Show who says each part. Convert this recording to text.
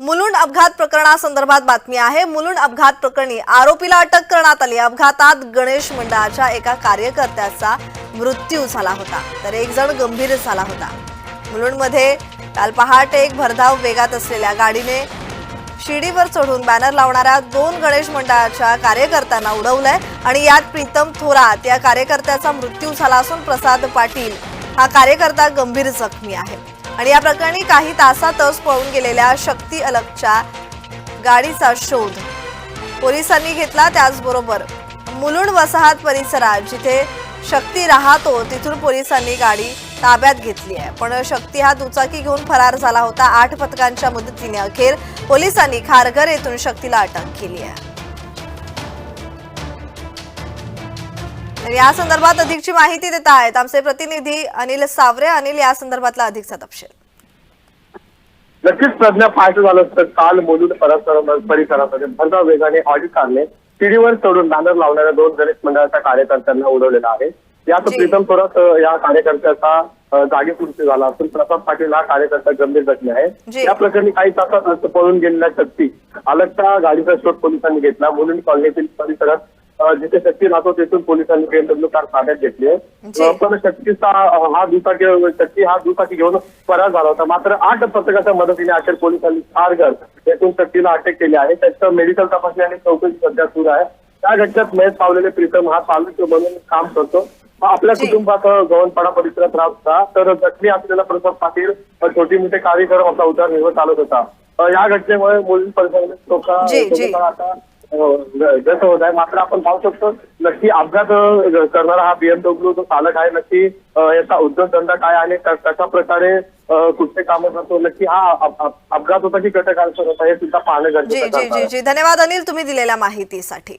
Speaker 1: मुलुंड अपघात प्रकरणासंदर्भात बातमी आहे. मुलुंड अपघात प्रकरणी आरोपीला अटक करण्यात आली. अपघातात गणेश मंडळाच्या एका कार्यकर्त्याचा मृत्यू झाला होता. तर एक जण गंभीर झाला होता. मुलुंडमध्ये काल पहाटे एक भरधाव वेगात असलेल्या गाडीने शिडीवर चढून बॅनर लावणाऱ्या दोन गणेश मंडळाच्या कार्यकर्त्यांना उडवलंय आणि यात प्रीतम थोरात या कार्यकर्त्याचा मृत्यू झाला असून प्रसाद पाटील हा कार्यकर्ता गंभीर जखमी आहे. आणि या प्रकरणी काही तासातच पळून गेलेल्या शक्ती अलगच्या गाडीचा शोध पोलिसांनी घेतला त्याचबरोबर मुलुंड वसाहत परिसरात जिथे शक्ती राहतो तिथून पोलिसांनी गाडी ताब्यात घेतली आहे. पण शक्ती हा दुचाकी घेऊन फरार झाला होता. आठ पथकांच्या मदतीने अखेर पोलिसांनी खारघर येथून शक्तीला अटक केली आहे. तर या संदर्भात अधिकची माहिती देत आहेत आमचे प्रतिनिधी अनिल सावरे. अनिल या संदर्भातला अधिकचा तपशील.
Speaker 2: नक्कीच प्रज्ञा पाहायचं झालं तर काल मुलुंड परिसरा- परिसरामध्ये भरधाव वेगाने ऑडी कारने शिडीवर चढून बॅनर लावणाऱ्या दोन गणेश मंडळाच्या कार्यकर्त्यांना उडवलेलं आहे. यात. प्रीतम थोरात या कार्यकर्त्याचा जागी मृत्यू झाला असून प्रसाद पाटील हा कार्यकर्ता गंभीर जखमी. आहे. या प्रकरणी काही तासात पळून गेलेल्या शक्ती अलगच्या गाडीचा शोध पोलिसांनी घेतला. मुलुंड कॉलनीतील परिसरात जिथे शक्ती राहतो तेथून पोलिसांनी बीएमडब्ल्यू कार ताब्यात घेतली. आहे. पण शक्तीचा हा दुचाकी शक्ती हा दुचाकी घेऊन फरार झाला होता. मात्र आठ पथकाच्या मदतीने अखेर पोलिसांनी खारघर येथून शक्तीला अटक केली आहे. त्याचं मेडिकल तपासणी आणि चौकशी सध्या सुरू आहे. त्या घटनेत मयत पावलेले प्रीतम हा चालक म्हणून काम करतो. आपल्या. कुटुंबात गव्हाणपाडा परिसरात राहत होता. तर जखमी असलेला प्रसाद पाटील छोटी मोठे कार्यक्रम आपला उदरनिर्वाह चालत होता. या घटनेमुळे मुलीं परिसरामध्ये आता व्यस्त होत आहे मात्र आपण पाहू शकतो नक्की अपघात करणारा हा बीएमडब्ल्यू जो चालक आहे नक्की याचा उद्योगधंदा काय आणि क- कशा प्रकारे अ, कुठचे कामं करतो नक्की हा अप- अप- अपघात होता की कटक होता हे सुद्धा पाहणं गरजेचं
Speaker 1: जी
Speaker 2: ठरणार
Speaker 1: जी
Speaker 2: आहे.
Speaker 1: जी धन्यवाद अनिल तुम्ही दिलेल्या माहितीसाठी